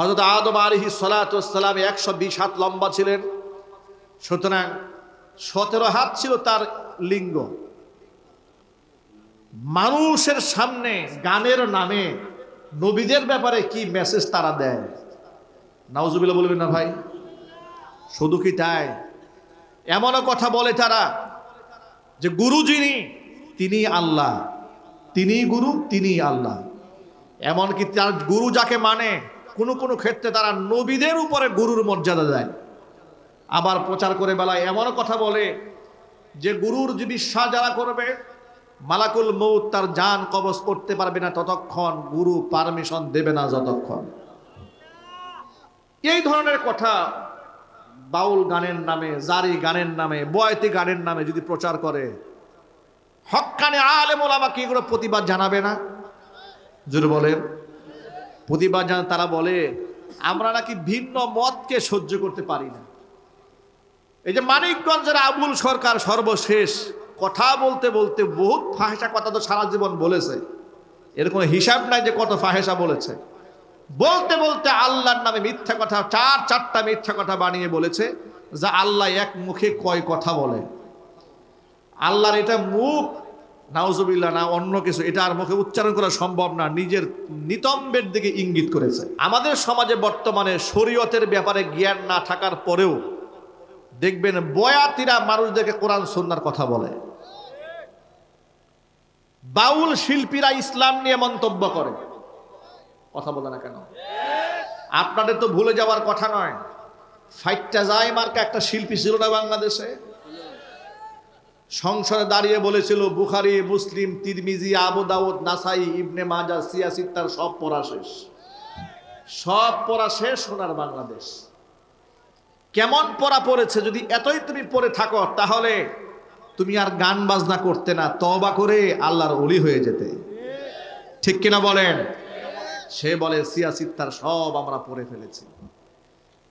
হজরত আদম আলহি সালাতাম একশো বিশ হাত লম্বা ছিলেন। সুতরাং সতেরো হাত ছিল তার লিঙ্গ। মানুষের সামনে গানের নামে নবীদের ব্যাপারে কি মেসেজ তারা দেয়? নাউজুবিল্লা বলবেন না ভাই। শুধু কি তাই? এমনও কথা বলে তারা যে গুরু যিনি, তিনি আল্লাহ। তিনি গুরু তিনি আল্লাহ। এমনকি তার গুরু যাকে মানে কোনো কোনো ক্ষেত্রে তারা নবীদের উপরে গুরুর মর্যাদা দেয়। আবার প্রচার করে বেলায় এমনও কথা বলে যে গুরুর বিশ্বাস যারা করবে, মালাকুল মৌত তার যান কবজ করতে পারবে না ততক্ষণ, গুরু পারমিশন দেবে না যতক্ষণ। এই ধরনের কথা বাউল গানের নামে, জারি গানের নামে, বয়তি গানের নামে যদি প্রচার করে হক্কানে আলেম ওলামাকে এগুলো প্রতিবাদ জানাবে না? জোরে বলেন। প্রতিবাদ জানা তারা বলে, আমরা নাকি ভিন্ন মতকে সহ্য করতে পারি না। এই যে মানিকগঞ্জের আবুল সরকার সর্বশেষ কথা বলতে বলতে বহুত ফাহেসা কথা তো সারা জীবন বলেছে। এর কোনো হিসাব নাই যে কত ফাহেসা বলেছে। বলতে বলতে আল্লাহর নামে মিথ্যা কথা, চার চারটা মিথ্যা কথা বানিয়ে বলেছে যা আল্লাহ এক মুখে কয় কথা বলে। আল্লাহর এটা মুখ নাউজুবিল্লাহ, না অন্য কিছু। এটা আর মুখে উচ্চারণ করা সম্ভব না। নিজের নিতম্বের দিকে ইঙ্গিত করেছে। আমাদের সমাজে বর্তমানে শরীয়তের ব্যাপারে জ্ঞান না থাকার পরেও দেখবেন বয়াতিরা মানুষদেরকে কোরআন সন্ন্যার কথা বলে। বাউল শিল্পীরা ইসলাম নিয়ে মন্তব্য করে। কথা বলে না কেন? আপনাদের তো ভুলে যাওয়ার কথা নয়। ফাইটটা যায় মার্কা একটা শিল্পী ছিল না বাংলাদেশে? সংসদে দাঁড়িয়ে বলেছিল, বুখারি, মুসলিম, তিরমিজি, আবু দাউদ, নাসাই, ইবনে মাজা সিয়াসিত্তার সব পড়া শেষ। সব পড়া শেষ সোনার বাংলাদেশ। কেমন পড়া পড়েছে যদি এতই তুমি পড়ে থাকো, তাহলে তুমি আর গান বাজনা করতে না তবা করে আল্লাহর অলি হয়ে যেতে। ঠিক কিনা বলেন? সে বলে সিয়াসিত্তার সব আমরা পড়ে ফেলেছি।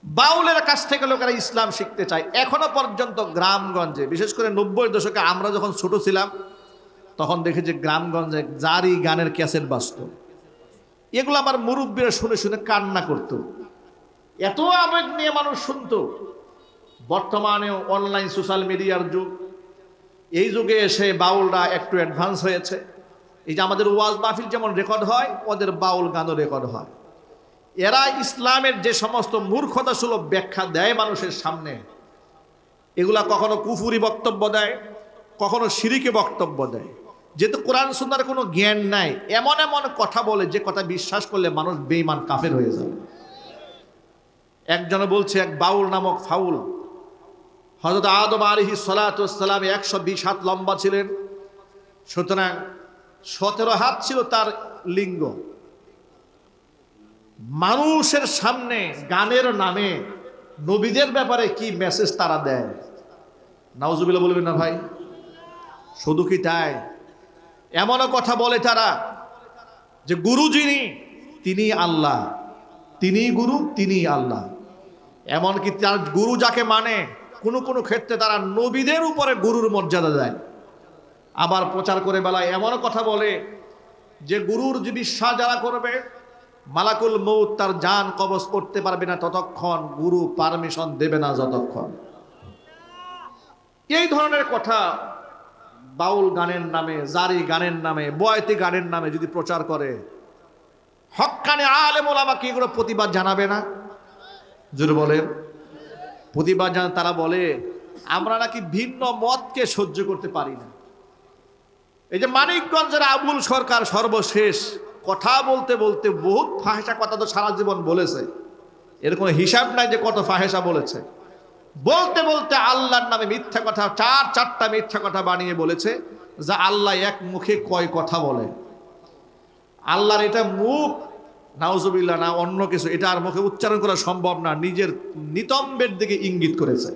বাউলের কাছ থেকে লোকেরা ইসলাম শিখতে চায়। এখনও পর্যন্ত গ্রামগঞ্জে, বিশেষ করে নব্বই দশকে আমরা যখন ছোট ছিলাম, তখন দেখেছি গ্রামগঞ্জে জারি গানের ক্যাসেট বাজত। এগুলো আমার মুরব্বীরা শুনে শুনে কান্না করত। এত আবেগ নিয়ে মানুষ শুনত। বর্তমানে অনলাইন সোশ্যাল মিডিয়ার যুগ। এই যুগে এসে বাউলরা একটু অ্যাডভান্স হয়েছে। এই যে আমাদের ওয়াজ মাহফিল যেমন রেকর্ড হয়, ওদের বাউল গানও রেকর্ড হয়। এরা ইসলামের যে সমস্ত মূর্খতা সুলভ ব্যাখ্যা দেয় মানুষের সামনে, এগুলা কখনো কুফুরি বক্তব্য দেয়, কখনো সিরিকে বক্তব্য দেয়। যেহেতু কোরআন সুন্নার কোনো জ্ঞান নাই, এমন এমন কথা বলে, যে কথা বিশ্বাস করলে মানুষ বেইমান কাফের হয়ে যাবে একজনে বলছে, এক বাউল নামক ফাউল হজরত আদম আলহি সালাতাম একশো বিশ হাত লম্বা ছিলেন, সুতরাং সতেরো হাত ছিল তার লিঙ্গ। মানুষের সামনে গানের নামে নবীদের ব্যাপারে কি মেসেজ তারা দেয়? নাউজুবিল্লা বলবেন না ভাই। শুধু কি তাই? এমনও কথা বলে তারা যে গুরু যিনি, তিনি আল্লাহ। তিনি গুরু, তিনি আল্লাহ। এমনকি তার গুরু যাকে মানে কোনো কোনো ক্ষেত্রে তারা নবীদের উপরে গুরুর মর্যাদা দেয়। আবার প্রচার করে বেলায় এমনও কথা বলে যে গুরুর যে বিশ্বাস যারা করবে মালাকুল মৌত তার যান কবজ করতে পারবে না ততক্ষণ গুরু পারমিশন দেবে না যতক্ষণ। এই ধরনের কথা বাউল গানের নামে, জারি গানের নামে, বয়তি গানের নামে যদি প্রচার করে হক্কানে আলেম ওলামাকে এগুলো প্রতিবাদ জানাবে না? জোরে বলেন। প্রতিবাদ জানা তারা বলে, আমরা নাকি ভিন্ন মতকে সহ্য করতে পারি না। এই যে মানিকগঞ্জের আবুল সরকার সর্বশেষ কথা বলতে বলতে বহুত ফাহেসা কথা তো সারা জীবন বলেছে। এরকম হিসাব নাই যে কত ফাহেসা বলেছে। বলতে বলতে আল্লাহর নামে মিথ্যা কথা, চার চারটা মিথ্যা কথা বানিয়ে বলেছে, যা আল্লাহ এক মুখে কয় কথা বলে। আল্লাহর এটা মুখ, নাউজুবিল্লাহ, না অন্য কিছু, এটা আর মুখে উচ্চারণ করা সম্ভব না, নিজের নিতম্বের দিকে ইঙ্গিত করেছে।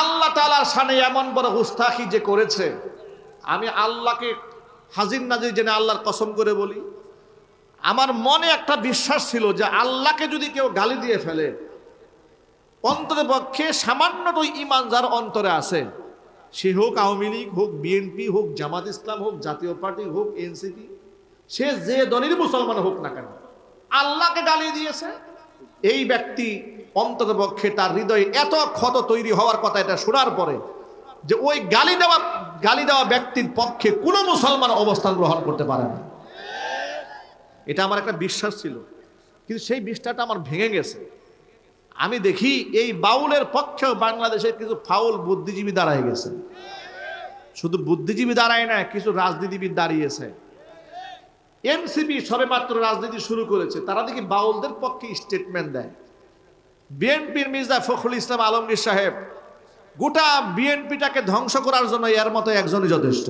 আল্লাহ তালার সানে এমন বড় হুস্তাখি যে করেছে, আমি আল্লাহকে হাজির নাজির জেনে আল্লাহর কসম করে বলি, আমার মনে একটা বিশ্বাস ছিল যে আল্লাহকে যদি কেউ গালি দিয়ে ফেলে, অন্তরে পক্ষে সামান্যত ইমান যার অন্তরে আছে, সে হোক আওয়ামী লীগ হোক বিএনপি হোক জামাত ইসলাম হোক জাতীয় পার্টি হোক এনসিপি, সে যে দলের মুসলমান হোক না কেন, আল্লাহকে গালি দিয়েছে। এই ব্যক্তি অন্তত পক্ষে তার হৃদয়ে এত ক্ষত তৈরি হওয়ার কথা এটা শোনার পরে যে ওই গালি দেওয়া গালি দেওয়া ব্যক্তির পক্ষে কোনো মুসলমান অবস্থান গ্রহণ করতে পারে না। এটা আমার একটা বিশ্বাস ছিল। কিন্তু সেই বিশ্বাসটা আমার ভেঙে গেছে। আমি দেখি এই বাউলের পক্ষেও বাংলাদেশের কিছু ফাউল বুদ্ধিজীবী দাঁড়ায় গেছে। শুধু বুদ্ধিজীবী দাঁড়ায় না, কিছু রাজনীতিবিদ দাঁড়িয়েছে। এনসিপি সবে মাত্র রাজনীতি শুরু করেছে। তারা দেখি বাউলদের পক্ষে স্টেটমেন্ট দেয়। বিএনপির মির্জা ফখরুল ইসলাম আলমগীর সাহেব গোটা বিএনপিটাকে ধ্বংস করার জন্য এর মতো একজনই যথেষ্ট।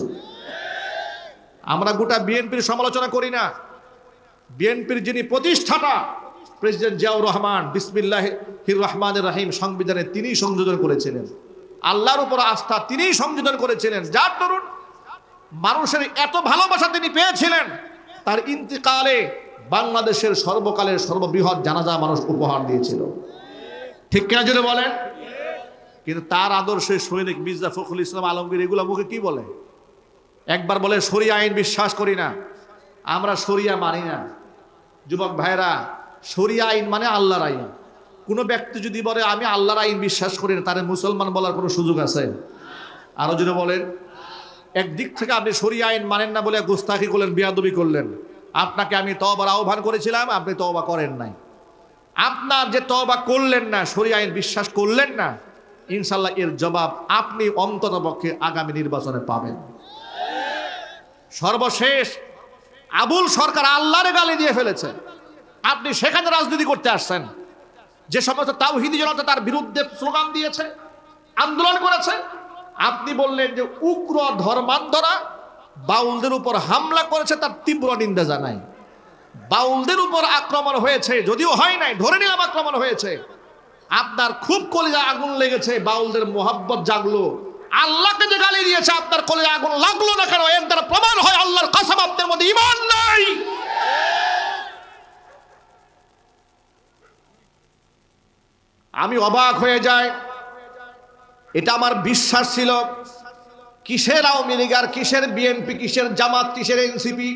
আমরা গোটা বিএনপির সমালোচনা করি না। বিএনপির যিনি প্রতিষ্ঠাতা, প্রেসিডেন্ট জিয়াউর রহমান, বিসমিল্লাহ হির রহমান রাহিম সংবিধানে তিনি সংযোজন করেছিলেন। আল্লাহর উপর আস্থা তিনিই সংযোজন করেছিলেন। যার দরুন মানুষের এত ভালোবাসা তিনি পেয়েছিলেন, তার ইন্তিকালে বাংলাদেশের সর্বকালের সর্ববৃহৎ জানাজা মানুষ উপহার দিয়েছিল। ঠিক কিনা জুড়ে বলেন? কিন্তু তার আদর্শে সৈনিক মির্জা ফখরুল ইসলাম আলমগীর এগুলো মুখে কি বলে? একবার বলে, সরিয়া আইন বিশ্বাস করি না। আমরা সরিয়া মানি না। যুবক ভাইরা সরিয়া আইন মানে আল্লাহর আইন। কোনো ব্যক্তি যদি বলে, আমি আল্লাহর আইন বিশ্বাস করি না তার মুসলমান বলার কোনো সুযোগ আছে? আরও যদি বলেন। একদিক থেকে আপনি সরিয়া আইন মানেন না বলে গুস্তাখি করলেন, বিয়াদবি করলেন। আপনাকে আমি তবার আহ্বান করেছিলাম, আপনি তবা করেন নাই। আপনার যে তবা করলেন না, সরিয়া আইন বিশ্বাস করলেন না ইনশাল্লাহ এর জবাব আপনি অন্তত পক্ষে আগামী নির্বাচনে পাবেন। সর্বশেষ আবুল সরকার আল্লাহরে গালি দিয়ে ফেলেছে। আপনি সেখানে রাজনীতি করতে আসছেন। যে সমস্ত তাওহিদি জনতা তার বিরুদ্ধে স্লোগান দিয়েছে, আন্দোলন করেছে। আপনি বললেন যে উগ্র ধর্মান্ধরা বাউলদের উপর হামলা করেছে, তার তীব্র নিন্দা জানাই। বাউলদের উপর আক্রমণ হয়েছে, যদিও হয় নাই, ধরে নিলাম আক্রমণ হয়েছে। আপনার খুব কলিজা আগুন লেগেছে, বাউলদের মোহাব্বত জাগলো। আল্লাহকে যে গালি দিয়েছে, আপনার কলিজা আগুন লাগল না কেন? এর দ্বারা প্রমাণ হয় আল্লাহর কাসাম, আপনার মধ্যে ইমান নাই। আমি অবাক হয়ে যাই। এটা আমার বিশ্বাস ছিল। কিসের আওয়ামী লীগ আর কিসের বিএনপি, কিসের জামাত, কিসের এনসিপি?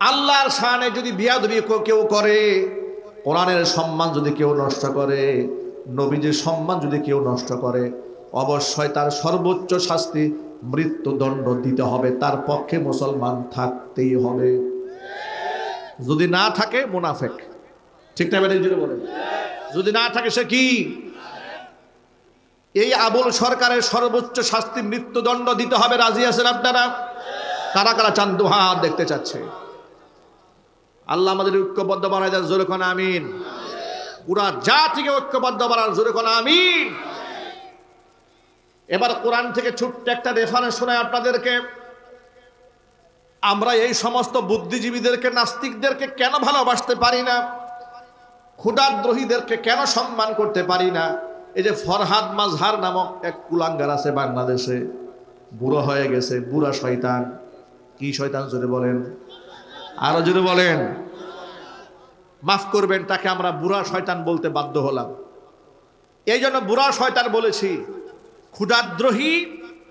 আল্লাহর শানে যদি বিয়াদবি কেউ করে কোরআনের সম্মান যদি কেউ নষ্ট করে, নবীজির সম্মান যদি কেউ নষ্ট করে, অবশ্যই তার সর্বোচ্চ শাস্তি মৃত্যুদণ্ড দিতে হবে। তার পক্ষে মুসলমান থাকতেই হবে। যদি না থাকে, মুনাফেক। ঠিক না ম্যাডাম যদি যদি না থাকে, সে কি? এই আবুল সরকারের সর্বোচ্চ শাস্তি মৃত্যুদণ্ড দিতে হবে। রাজি আছেন আপনারা? কারা কারা চান দেখতে চাচ্ছে? আল্লাহ আমাদের ঐক্যবদ্ধ বানায় দেন, জোরে কোন, আমিন। পুরা জাতিকে ঐক্যবদ্ধ বানার জোরে কোন, আমিন। এবার কোরআন থেকে ছোট্ট একটা রেফারেন্স শোনায় আপনাদেরকে। আমরা এই সমস্ত বুদ্ধিজীবীদেরকে, নাস্তিকদেরকে কেন ভালোবাসতে পারি না? ক্ষুদাদ্রোহীদেরকে কেন সম্মান করতে পারি না? এই যে ফরহাদ মাজহার নামক এক কুলাঙ্গার আছে বাংলাদেশে। বুড়ো হয়ে গেছে, বুড়া শয়তান। কি শয়তান, জোরে বলেন? আরও যদি বলেন। মাফ করবেন, তাকে আমরা বুড়া শয়তান বলতে বাধ্য হলাম। এই জন্য বুড়া শয়তান বলেছি ক্ষুদাদ্রোহী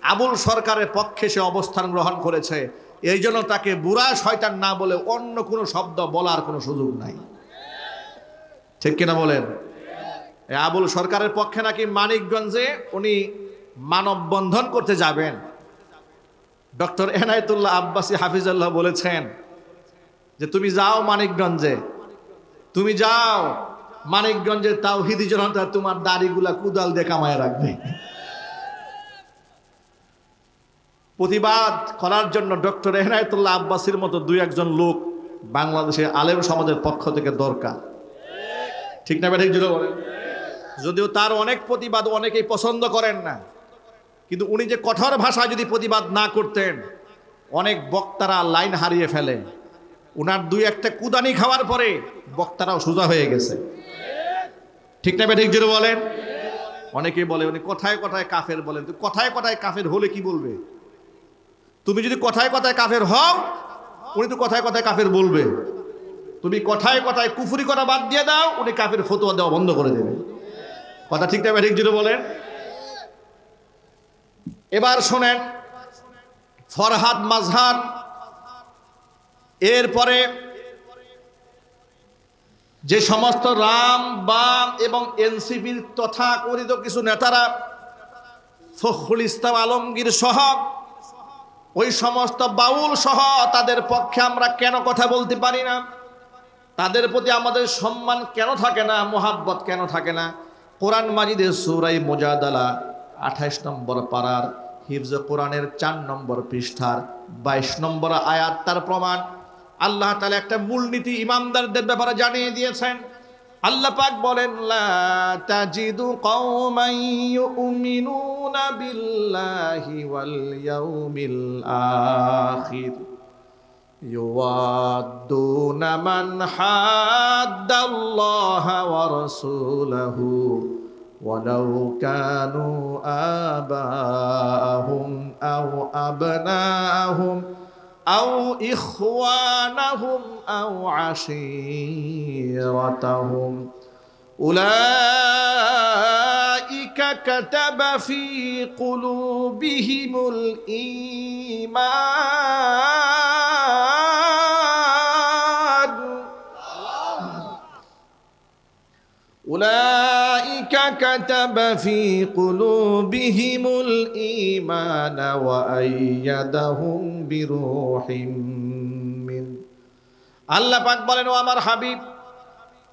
আবুল সরকারের পক্ষে সে অবস্থান গ্রহণ করেছে। এই জন্য তাকে বুড়া শয়তান না বলে অন্য কোনো শব্দ বলার কোনো সুযোগ নাই। ঠিক কিনা বলেন? আবুল সরকারের পক্ষে নাকি মানিকগঞ্জে উনি মানববন্ধন করতে যাবেন। ডক্টর এনায়তুল্লাহ আব্বাসী হাফিজাল্লাহ বলেছেন যে তুমি যাও মানিকগঞ্জে। তুমি যাও মানিকগঞ্জের তাওহিদি জনতা তোমার দাড়িগুলা কুদাল দিয়ে কামায় রাখবে। প্রতিবাদ করার জন্য ডক্টর এনায়তুল্লাহ আব্বাসীর মতো দুই একজন লোক বাংলাদেশের আলেম সমাজের পক্ষ থেকে দরকার। ঠিক না ব্যাঠিক জুড়ে বলেন? যদিও তার অনেক প্রতিবাদ অনেকেই পছন্দ করেন না। কিন্তু উনি যে কঠোর ভাষায় যদি প্রতিবাদ না করতেন, অনেক বক্তারা লাইন হারিয়ে ফেলে। উনার দুই একটা কুদানি খাওয়ার পরে বক্তারাও সোজা হয়ে গেছে। ঠিক না ব্যাঠিক জুড়ে বলেন? অনেকে বলে, উনি কথায় কথায় কাফের বলেন। তো কথায় কথায় কাফের হলে কি বলবে? তুমি যদি কথায় কথায় কাফের হও, উনি তো কথায় কথায় কাফের বলবে। তুমি কথায় কথায় কুফুরি করা বাদ দিয়ে দাও, উনি কাফের ফতোয়া দেওয়া বন্ধ করে দেবে। কথা ঠিক না ঠিক যদি বলেন? এবার শোনেন, ফরহাদ মাজহার এরপরে যে সমস্ত রাম, বাম এবং এনসিপির তথাকথিত কিছু নেতারা ফখরুল ইসলাম আলমগীর সহ, ওই সমস্ত বাউল সহ তাদের পক্ষে আমরা কেন কথা বলতে পারি না? তাদের প্রতি আমাদের সম্মান কেন থাকে না? মোহাব্বত কেন থাকে না? কোরআন মাজিদের সুরাই মোজাদালা, আঠাইশ নম্বর পাড়ার হিফজ কোরআনের চার নম্বর পৃষ্ঠার বাইশ নম্বর আয়াত তার প্রমাণ। আল্লাহ তালা একটা মূলনীতি ইমামদারদের ব্যাপারে জানিয়ে দিয়েছেন আল্লাহ পাক বলেন লা তাজিদু কওমান ইউমিনুনা বিল্লাহি ওয়াল ইয়াউমিল আখির يوادون من حاد الله ورسوله ولو كانوا آباءهم أو أبناءهم أو إخوانهم أو عشيرتهم. أولئك كتب في قلوبهم الإيمان. أولئك كتب في قلوبهم الإيمان وأيدهم بروح من আল্লাহ পাক বলেন ও আমার হাবিব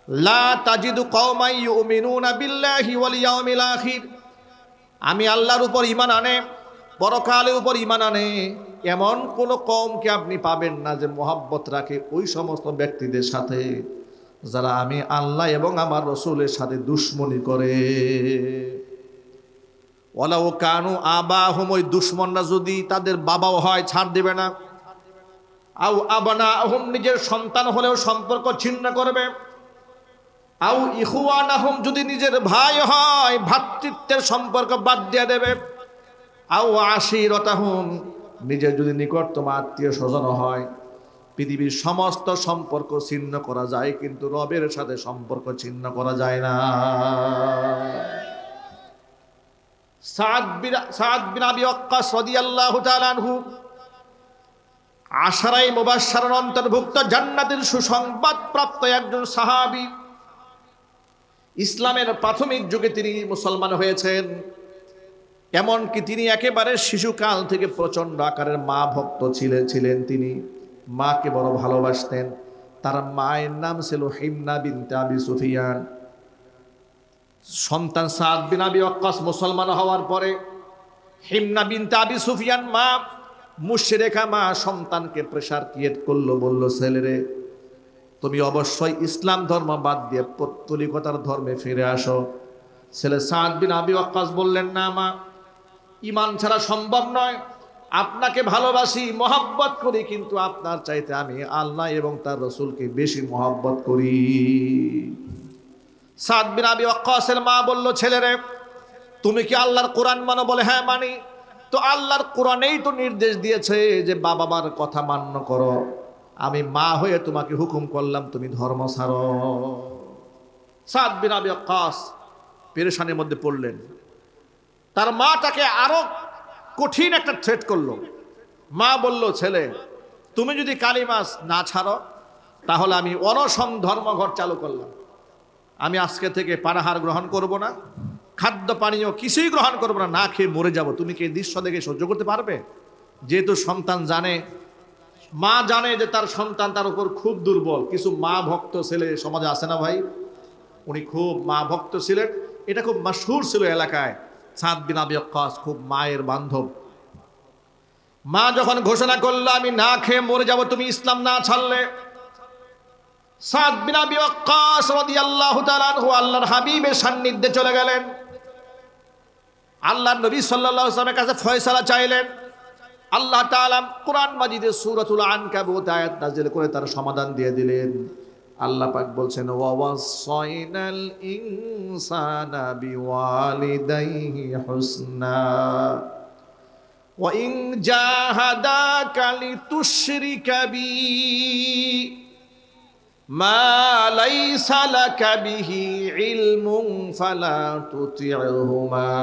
লা তাজিদু কওমাই ইউমিনুনা বিল্লাহি ওয়াল ইয়াউমিল আখির আমি আল্লাহর উপর ঈমান আনে পরকালের উপর ঈমান আনে এমন কোন কওমকে আপনি পাবেন না যে মোহাব্বত রাখে ওই সমস্ত ব্যক্তিদের সাথে যারা আমি আল্লাহ এবং আমার রসুলের সাথে দুশ্মনী করে। ওলা ও কানু আবা ওই দুশ্মনরা যদি তাদের বাবাও হয়, ছাড় দেবে না। আউ আবানা আহম নিজের সন্তান হলেও সম্পর্ক ছিন্ন করবে। আউ ইহুয়ান আহম যদি নিজের ভাই হয় ভ্রাতৃত্বের সম্পর্ক বাদ দিয়ে দেবে। আউ আশিরতাহম, নিজের যদি নিকটতম আত্মীয় স্বজন হয় পৃথিবীর সমস্ত সম্পর্ক ছিন্ন করা যায়, কিন্তু রবের সাথে সম্পর্ক ছিন্ন করা যায় না। সাদ বিন, সাদ আবি ওয়াক্কাস রাদিয়াল্লাহু তাআলা আনহু আশারাই মুবাশশারার অন্তর্ভুক্ত জান্নাতের সুসংবাদ প্রাপ্ত একজন সাহাবী। ইসলামের প্রাথমিক যুগে তিনি মুসলমান হয়েছেন, এমনকি তিনি একেবারে শিশুকাল থেকে প্রচণ্ড আকারের মা ভক্ত ছিলেন ছিলেন তিনি। মাকে বড় ভালোবাসতেন। তার মায়ের নাম ছিল হিমনা বিনতে আবি সুফিয়ান। সন্তান সাদ বিন আবি অক্কাস মুসলমান হওয়ার পরে হিমনা বিনতে আবি সুফিয়ান মা মুশরেখা মা সন্তানকে প্রেশার ক্রিয়েট করল, বলল ছেলেরে তুমি অবশ্যই ইসলাম ধর্ম বাদ দিয়ে পত্তলিকতার ধর্মে ফিরে আসো। ছেলে সাদ বিন আবি অক্কাস বললেন, না মা, ইমান ছাড়া সম্ভব নয়। আপনাকে ভালোবাসি, মহাব্বত করি, কিন্তু আপনার চাইতে আমি আল্লাহ এবং তার রসুলকে বেশি মহাব্বত করি। সাদ বিন আবি ওয়াক্কাসের মা বলল, ছেলেরে, তুমি কি আল্লাহর কোরআন মানো? বলে হ্যাঁ মানি। তো আল্লাহর কোরআনেই তো নির্দেশ দিয়েছে যে, বাবা মার কথা মান্য করো। আমি মা হয়ে তোমাকে হুকুম করলাম, তুমি ধর্ম ছাড়ো। সাদ বিন আবি ওয়াক্কাস পেরেশানির মধ্যে পড়লেন। তার মা তাকে আরও কঠিন একটা থ্রেট করল। মা বলল, ছেলে, তুমি যদি কালী মাছ না ছাড়ো, তাহলে আমি অনশন ধর্মঘট চালু করলাম। আমি আজকে থেকে পানাহার গ্রহণ করব না, খাদ্য পানীয় কিছুই গ্রহণ করব না না খেয়ে মরে যাব। তুমি কি দৃশ্য দেখে সহ্য করতে পারবে? যেহেতু সন্তান জানে, মা জানে যে তার সন্তান তার উপর খুব দুর্বল। কিছু মা ভক্ত ছেলে সমাজে আসে না ভাই? উনি খুব মা ভক্ত ছিলেন। এটা খুব মাসহুর ছিল এলাকায়। সাদ বিন আবি ওয়াক্কাস, খুব মায়ের বান্ধব। মা যখন ঘোষণা করল, আমি না খেয়ে মরে যাব, তুমি ইসলাম না ছাড়লে। সাদ বিন আবি ওয়াক্কাস রাদিয়াল্লাহু তাআলা আনহু আল্লাহর হাবিবের সান্নিধ্যে চলে গেলেন। আল্লাহর নবী সাল্লাল্লাহু আলাইহি কাছে ফয়সালা চাইলেন। আল্লাহ তাআলা কোরআন মাজিদে সূরাতুল আনকাবুত আয়াত নাযিল করে তার সমাধান দিয়ে দিলেন। আল্লাহ পাক বলছেন ওয়াসাইনাল ইনসানা বিওয়ালিদাইহি হুসনা। ওয়া ইন জাহাদাকা লিতুশরিকা বি মা লাইসা লাকা বিহি ইলমুন ফালা তুতি'হুমা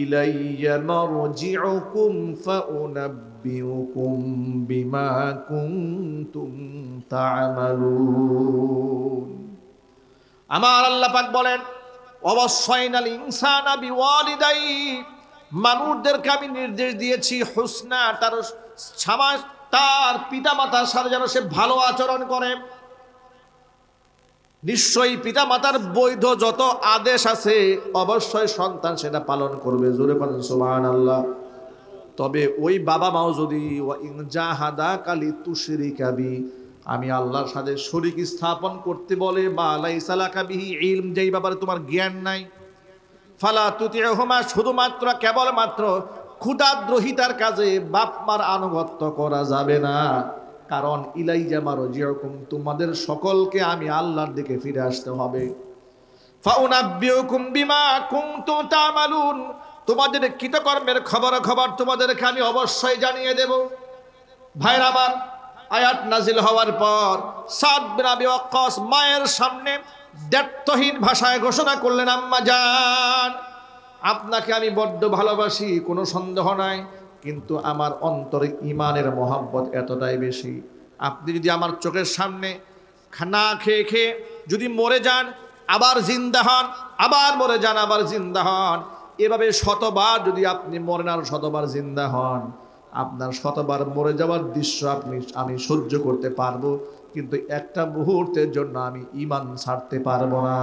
ইলাইয়া মারজি'ুকুম ফাউনাব فأنبئكم بما كنتم تعملون আমার আল্লাহ পাক বলেন অবশ্যই নাল ইনসানা বিওয়ালিদাই মানুষদেরকে আমি নির্দেশ দিয়েছি হুসনা তার সমাজ তার পিতামাতার সাথে যেন সে ভালো আচরণ করে নিশ্চয়ই পিতামাতার বৈধ যত আদেশ আছে অবশ্যই সন্তান সেটা পালন করবে জোরে পালন সুবহান আল্লাহ তবে ওই বাবা মাও যদি কাবি আমি আল্লাহর সাথে শরিক স্থাপন করতে বলে, বা আলাইসালা কাবিহি ইলম, যেই ব্যাপারে তোমার জ্ঞান নাই। ফালা তুতি হোমা শুধুমাত্র কেবলমাত্র ক্ষুদাদ্রোহিতার কাজে বাপ মার আনুগত্য করা যাবে না। কারণ ইলাই জামারও যেরকম তোমাদের সকলকে আমি আল্লাহর দিকে ফিরে আসতে হবে। ফাউনাব্বিউকুম বিমা কুনতুম তামালুন তোমাদের কৃতকর্মের খবর খবর তোমাদেরকে আমি অবশ্যই জানিয়ে দেব। ভাইর আমার আয়াত নাজিল হওয়ার পর সাদ বিন আবি ওয়াক্কাস মায়ের সামনে দ্ব্যর্থহীন ভাষায় ঘোষণা করলেন, আম্মা জান, আপনাকে আমি বড্ড ভালোবাসি, কোনো সন্দেহ নাই, কিন্তু আমার অন্তরে ইমানের মহাব্বত এতটাই বেশি। আপনি যদি আমার চোখের সামনে খানা খেয়ে খেয়ে যদি মরে যান, আবার জিন্দা হন, আবার মরে যান, আবার জিন্দা হন এভাবে শতবার যদি আপনি মরেন আর শতবার জিন্দা হন, আপনার শতবার মরে যাওয়ার দৃশ্য আপনি, আমি সহ্য করতে পারব, কিন্তু একটা মুহূর্তের জন্য আমি ইমান ছাড়তে পারব না।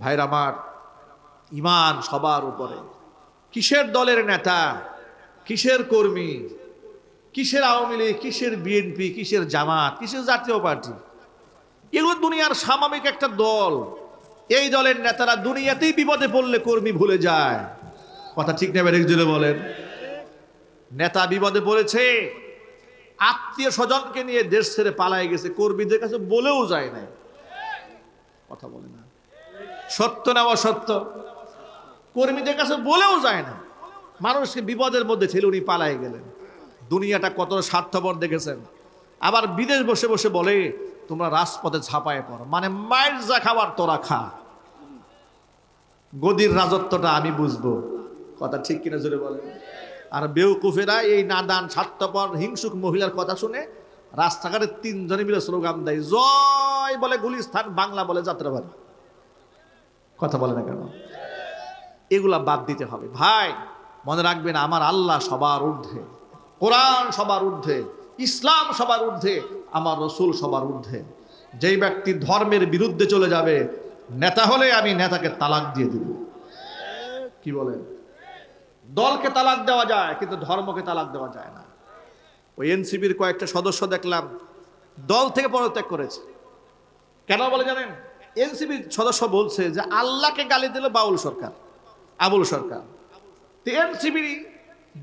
ভাইর আমার ইমান সবার উপরে। কিসের দলের নেতা? কিসের কর্মী? কিসের আওয়ামী লীগ? কিসের বিএনপি? কিসের জামাত? কিসের জাতীয় পার্টি? এগুলো দুনিয়ার সামাজিক একটা দল। এই দলের নেতারা দুনিয়াতেই বিপদে পড়লে কর্মী ভুলে যায়। কথা ঠিক নেবে জুড়ে বলেন। নেতা বিপদে পড়েছে, আত্মীয় স্বজনকে নিয়ে দেশ ছেড়ে পালায় গেছে, কর্মীদের কাছে বলেও যায় না কথা বলে না। সত্য না অসত্য? কর্মীদের কাছে বলেও যায় না। মানুষকে বিপদের মধ্যে ছেলে উনি পালায় গেলেন। দুনিয়াটা কত স্বার্থপর দেখেছেন। আবার বিদেশ বসে বসে বলে, তোমরা রাজপথে ঝাঁপায় পড়ো। মানে মায়ের যা খাবার তোরা খা। গদির রাজত্বটা আমি বুঝব। কথা ঠিক কিনা জোরে বলে আর বেউকুফেরা এই নাদান স্বার্থপর, হিংসুক মহিলার কথা শুনে রাস্তাঘাটে তিনজনে মিলে স্লোগান দেয়, জয় বলে গুলিস্থান, বাংলা বলে যাত্রাবাড়ি। কথা বলে না কেন? এগুলা বাদ দিতে হবে। ভাই, মনে রাখবেন আমার আল্লাহ সবার ঊর্ধ্বে, কোরআন সবার ঊর্ধ্বে, ইসলাম সবার ঊর্ধ্বে, আমার রসুল সবার ঊর্ধ্বে। যেই ব্যক্তি ধর্মের বিরুদ্ধে চলে যাবে নেতা হলে আমি নেতাকে তালাক দিয়ে দিব। কি বলেন? দলকে তালাক দেওয়া যায়, কিন্তু ধর্মকে তালাক দেওয়া যায় না। ওই এনসিবির কয়েকটা সদস্য দেখলাম, দল থেকে পদত্যাগ করেছে। কেন বলে জানেন? এনসিবির সদস্য বলছে যে আল্লাহকে গালি দিল বাউল সরকার, আবুল সরকার। তো এনসিবি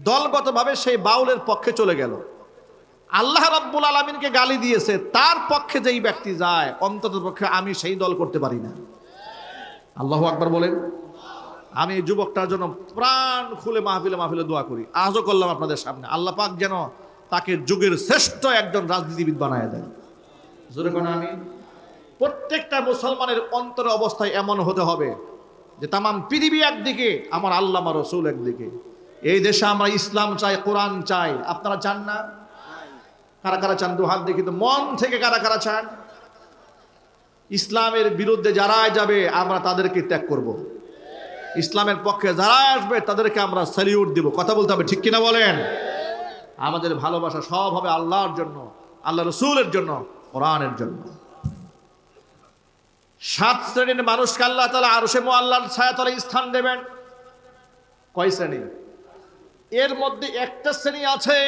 দলগতভাবে সেই বাউলের পক্ষে চলে গেল। আল্লাহ রাব্বুল আলমিনকে গালি দিয়েছে, তার পক্ষে যেই ব্যক্তি যায় অন্তত পক্ষে আমি সেই দল করতে পারি না। আল্লাহ আকবার বলেন, আমি এই যুবকটার জন্য প্রাণ খুলে মাহফিলে মাহফিলে দোয়া করি। আজও করলাম আপনাদের সামনে। আল্লাহ পাক যেন তাকে যুগের শ্রেষ্ঠ একজন রাজনীতিবিদ বানায় দেয় জোরে কোন আমি। প্রত্যেকটা মুসলমানের অন্তর অবস্থায় এমন হতে হবে যে তামাম পৃথিবী একদিকে, আমার আল্লাহ, আমার রসুল একদিকে। এই দেশে আমরা ইসলাম চাই, কোরআন চাই। আপনারা চান না? কারা কারা চান? দু হাত দেখি তো। মন থেকে কারা কারা চান? ইসলামের বিরুদ্ধে যারাই যাবে, আমরা তাদেরকে ত্যাগ করব। ইসলামের পক্ষে যারাই আসবে, তাদেরকে আমরা স্যালিউট দিব। কথা বলতে হবে, ঠিক কিনা বলেন? আমাদের ভালোবাসা সব হবে আল্লাহর জন্য, আল্লাহ রসুলের জন্য, কোরআনের জন্য। সাত শ্রেণির মানুষকে আল্লাহ তালা আরও সে আল্লাহর ছায়াতলে স্থান দেবেন। কয় শ্রেণি? এর মধ্যে একটা শ্রেণি আছে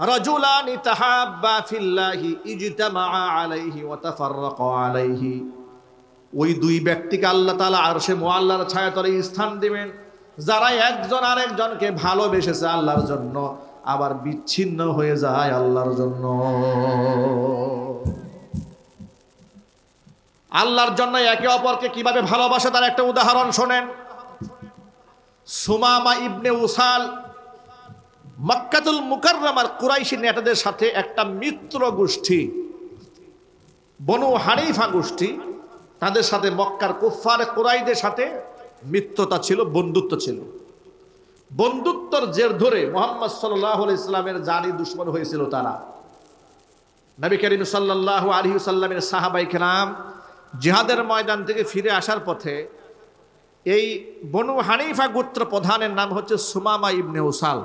রাজুলানি তাহাব্বা ফিল্লাহি ইজতামা আলাইহি ওয়া তাফাররাকা আলাইহি। ওই দুই ব্যক্তিকে আল্লাহ তাআলা আরশে মুআল্লার ছায়াতলে স্থান দিবেন। যারা একজন আরেকজনকে ভালোবেসেছে আল্লাহর জন্য, আবার বিচ্ছিন্ন হয়ে যায় আল্লাহর জন্য। আল্লাহর জন্য একে অপরকে কীভাবে ভালোবাসে তার একটা উদাহরণ শোনেন। সুমামা ইবনে উসাল মক্কাতুল মুকাররমার কুরাইশি নেতাদের সাথে একটা মিত্র গোষ্ঠী, বনু হানিফা গোষ্ঠী, তাদের সাথে মক্কার কুফার কুরাইদের সাথে মিত্রতা ছিল, বন্ধুত্ব ছিল। বন্ধুত্বর জের ধরে মোহাম্মদ সাল্লাহ ইসলামের জানি দুশ্মন হয়েছিল তারা। নবী করিম সাল্লাহ আলী সাল্লামের সাহাবাই খেলাম জিহাদের ময়দান থেকে ফিরে আসার পথে এই বনু হানিফা গোত্র প্রধানের নাম হচ্ছে সুমামা ইবনে উসাল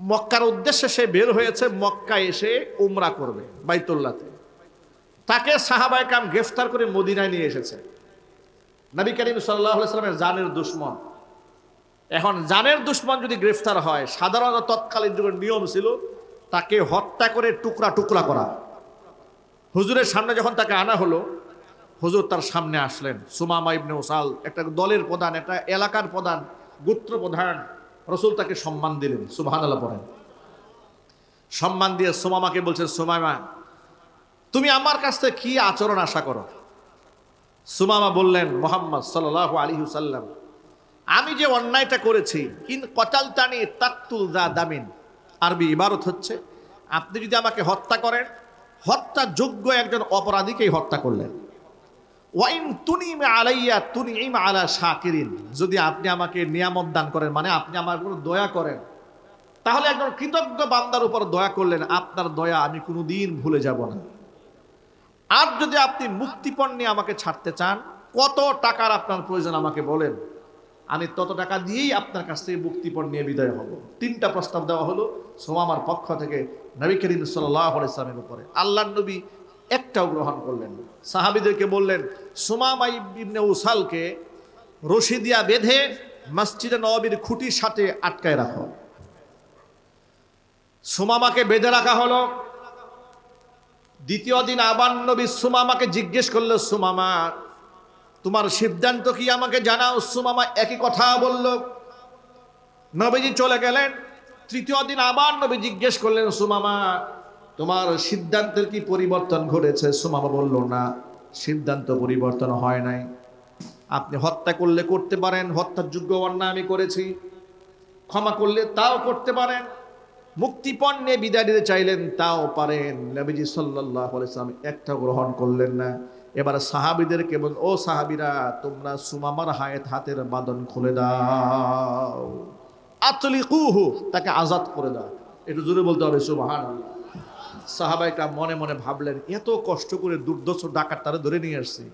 মক্কার উদ্দেশ্যে সে বের হয়েছে মক্কা এসে উমরা করবে বাইতুল্লাতে। তাকে সাহাবাই কাম গ্রেফতার করে মদিনায় নিয়ে এসেছে। নবী করিম সাল্লাহ সাল্লামের জানের দুশ্মন। এখন জানের দুশ্মন যদি গ্রেফতার হয় সাধারণত তৎকালীন যুগের নিয়ম ছিল তাকে হত্যা করে টুকরা টুকরা করা। হুজুরের সামনে যখন তাকে আনা হলো, হুজুর তার সামনে আসলেন। সুমামা ইবনে ওসাল, একটা দলের প্রধান, একটা এলাকার প্রধান, গোত্র প্রধান। রসুল তাকে সম্মান দিলেন সুবাহান আল্লাহ পড়েন। সম্মান দিয়ে সোমামাকে বলছেন, সুমামা, তুমি আমার কাছ থেকে কি আচরণ আশা করো? সুমামা বললেন, মোহাম্মদ সাল্লাহ আলী সাল্লাম আমি যে অন্যায়টা করেছি, ইন কচালতানি তাক্তুল দা দামিন, আরবি ইবারত হচ্ছে, আপনি যদি আমাকে হত্যা করেন হত্যা যোগ্য একজন অপরাধীকেই হত্যা করলেন। ওয়াইন তুনিম আলাইয়া তুনিম আলা শাকিরিন। যদি আপনি আমাকে নিয়ামত দান করেন মানে আপনি আমার উপর দয়া করেন, তাহলে একজন কৃতজ্ঞ বান্দার উপর দয়া করলেন, আপনার দয়া আমি কোনোদিন ভুলে যাব না। আর যদি আপনি মুক্তিপণ নিয়ে আমাকে ছাড়তে চান, কত টাকার আপনার প্রয়োজন আমাকে বলেন, আমি তত টাকা দিয়েই আপনার কাছ থেকে মুক্তিপণ নিয়ে বিদায় হব। তিনটা প্রস্তাব দেওয়া হলো সোমামার পক্ষ থেকে নবী করিম সাল্লাহ ইসলামের উপরে। আল্লাহ নবী একটাও গ্রহণ করলেন না। সাহাবিদেরকে বললেন, সোমামা ইবনে উসালকে রশি দিয়া বেঁধে মসজিদে নবীর খুঁটির সাথে আটকায় রাখো। সুমামাকে বেঁধে রাখা হলো। দ্বিতীয় দিন আবার নবী সুমামাকে জিজ্ঞেস করল, সুমামা, তোমার সিদ্ধান্ত কি আমাকে জানাও? সুমামা একই কথা বলল। নবীজি চলে গেলেন। তৃতীয় দিন আবার নবী জিজ্ঞেস করলেন, সুমামা তোমার সিদ্ধান্তের কি পরিবর্তন ঘটেছে? সুমামা বলল, না, সিদ্ধান্ত পরিবর্তন হয় নাই। আপনি হত্যা করলে করতে পারেন, হত্যার যোগ্য অন্যায় আমি করেছি। ক্ষমা করলে তাও করতে পারেন। মুক্তিপণ নিয়ে বিদায় দিতে চাইলেন, তাও পারেন। নবীজি সাল্লাহ আলাইসালাম একটা গ্রহণ করলেন না। এবার সাহাবিদের কেবল, ও সাহাবিরা, তোমরা সুমামার হায়াত, হাতের বাদন খুলে দাও। আতলি কুহু তাকে আজাদ করে দাও। একটু জোরে বলতে হবে সুবাহান সাহাবাইকা মনে মনে ভাবলেন, এত কষ্ট করে দুর্দর্শ ডাকাত তারা ধরে নিয়ে আসছে।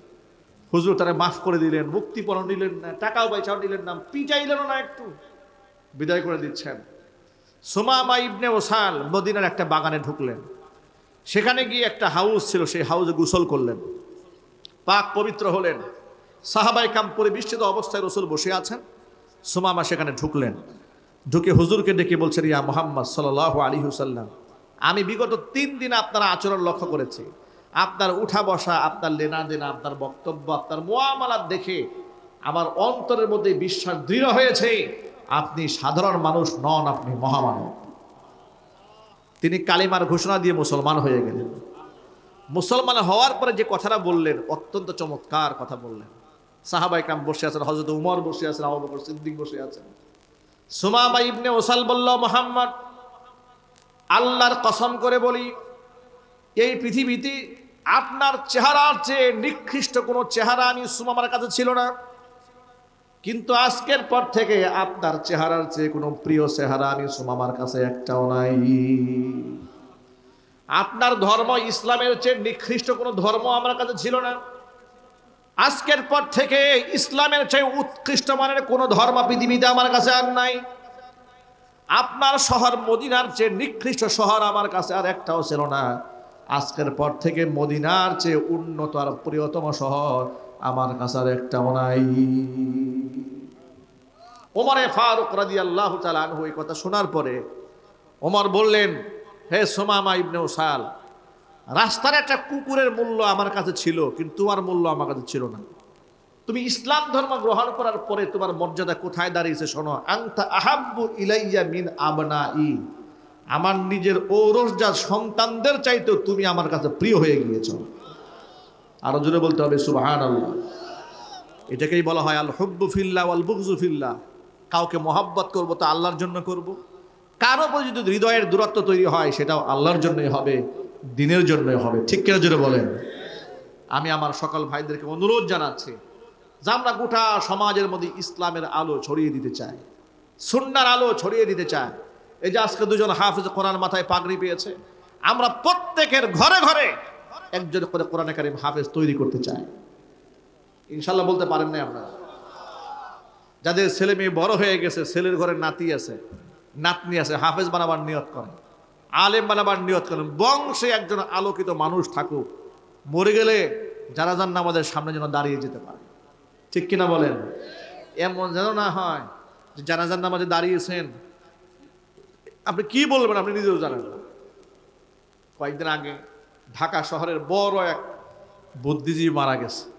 হুজুর তারা মাফ করে দিলেন মুক্তিপণ নিলেন না, টাকাও পয়সাও নিলেন না, পিটাইলেন না একটু। বিদায় করে দিচ্ছেন। সোমামা ইবনে ওসাল মদিনার একটা বাগানে ঢুকলেন। সেখানে গিয়ে একটা হাউস ছিল, সেই হাউসে গোসল করলেন। পাক পবিত্র হলেন। সাহাবাই কাম পরে বিস্তৃত অবস্থায় রসুল বসে আছেন। সোমামা সেখানে ঢুকলেন। ঢুকে হুজুরকে ডেকে বলছেন, ইয়া মোহাম্মদ সাল আলী হুসাল্লাম আমি বিগত তিন দিন আপনার আচরণ লক্ষ্য করেছি। আপনার উঠা বসা, আপনার লেনা দেনা, আপনার বক্তব্য, আপনার মোয়ামালাত দেখে আমার অন্তরের মধ্যে বিশ্বাস দৃঢ় হয়েছে, আপনি সাধারণ মানুষ নন, আপনি মহামানব। তিনি কালিমার ঘোষণা দিয়ে মুসলমান হয়ে গেলেন। মুসলমান হওয়ার পরে যে কথাটা বললেন, অত্যন্ত চমৎকার কথা বললেন। সাহাবাই কাম বসে আছেন হজরত উমর বসে আছেন, আবু বকর সিদ্দিক বসে আছেন। সুমামা ইবনে ওসাল বলল, মোহাম্মদ আল্লাহর কসম করে বলি, এই পৃথিবীতে আপনার চেহারার চেয়ে নিকৃষ্ট কোনো চেহারা আমি সুমামার কাছে ছিল না। কিন্তু আজকের পর থেকে আপনার চেহারার চেয়ে কোনো প্রিয় চেহারা আমি সুমামার কাছে একটাও নাই। আপনার ধর্ম ইসলামের চেয়ে নিকৃষ্ট কোনো ধর্ম আমার কাছে ছিল না। আজকের পর থেকে ইসলামের চেয়ে উৎকৃষ্ট মানের কোনো ধর্ম পৃথিবীতে আমার কাছে আর নাই। আপনার শহর মদিনার চেয়ে নিকৃষ্ট শহর আমার কাছে আর একটাও ছিল না। আজকের পর থেকে মদিনার চেয়ে উন্নত আর প্রিয়তম শহর আমার কাছে আর একটাও নাই। ওমরে ফারুক রাজি আল্লাহ তালু এই কথা শোনার পরে ওমর বললেন, হে সোমামা ইবনে ওসাল, রাস্তার একটা কুকুরের মূল্য আমার কাছে ছিল, কিন্তু তোমার মূল্য আমার কাছে ছিল না। তুমি ইসলাম ধর্ম গ্রহণ করার পরে তোমার মর্যাদা কোথায় দাঁড়িয়েছে শোনো। আংতা আহাব্বু ইলাইয়া মিন আবনা ই আমার নিজের ঔরসজাত সন্তানদের চাইতেও তুমি আমার কাছে প্রিয় হয়ে গিয়েছ। আরও জোরে বলতে হবে সুবাহান আল্লাহ এটাকেই বলা হয় আল হব্বু ফিল্লা আল বুকজু ফিল্লা। কাউকে মহাব্বত করব তো আল্লাহর জন্য করব। কারও উপরে যদি হৃদয়ের দূরত্ব তৈরি হয়, সেটাও আল্লাহর জন্যই হবে, দিনের জন্যই হবে। ঠিক কেন জোরে বলেন? আমি আমার সকল ভাইদেরকে অনুরোধ জানাচ্ছি যে আমরা গোটা সমাজের মধ্যে ইসলামের আলো ছড়িয়ে দিতে চাই, সুন্নার আলো ছড়িয়ে দিতে চাই। এই যে আজকে দুজন হাফিজ কোরআন মাথায় পাগড়ি পেয়েছে, আমরা প্রত্যেকের ঘরে ঘরে একজন করে কোরআনে কারিম হাফেজ তৈরি করতে চাই। ইনশাল্লাহ বলতে পারেন না আপনারা। যাদের ছেলে মেয়ে বড় হয়ে গেছে, ছেলের ঘরে নাতি আছে, নাতনি আছে, হাফেজ বানাবার নিয়ত করেন, আলেম বানাবার নিয়ত করেন, বংশে একজন আলোকিত মানুষ থাকুক, মরে গেলে জানাজান আমাদের সামনে যেন দাঁড়িয়ে যেতে পারে। ঠিক কিনা বলেন? এমন যেন না হয় যে জানাজান নামাজে দাঁড়িয়েছেন। আপনি কি বলবেন আপনি নিজেও জানেন না। কয়েকদিন আগে ঢাকা শহরের বড় এক বুদ্ধিজীবী মারা গেছে।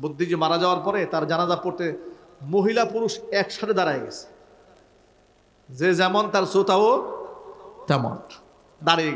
বুদ্ধিজীবী মারা যাওয়ার পরে তার জানাজা পড়তে মহিলা পুরুষ একসাথে দাঁড়ায় গেছে। যে যেমন তার শ্রোতাও তেমন। দাঁড়িয়ে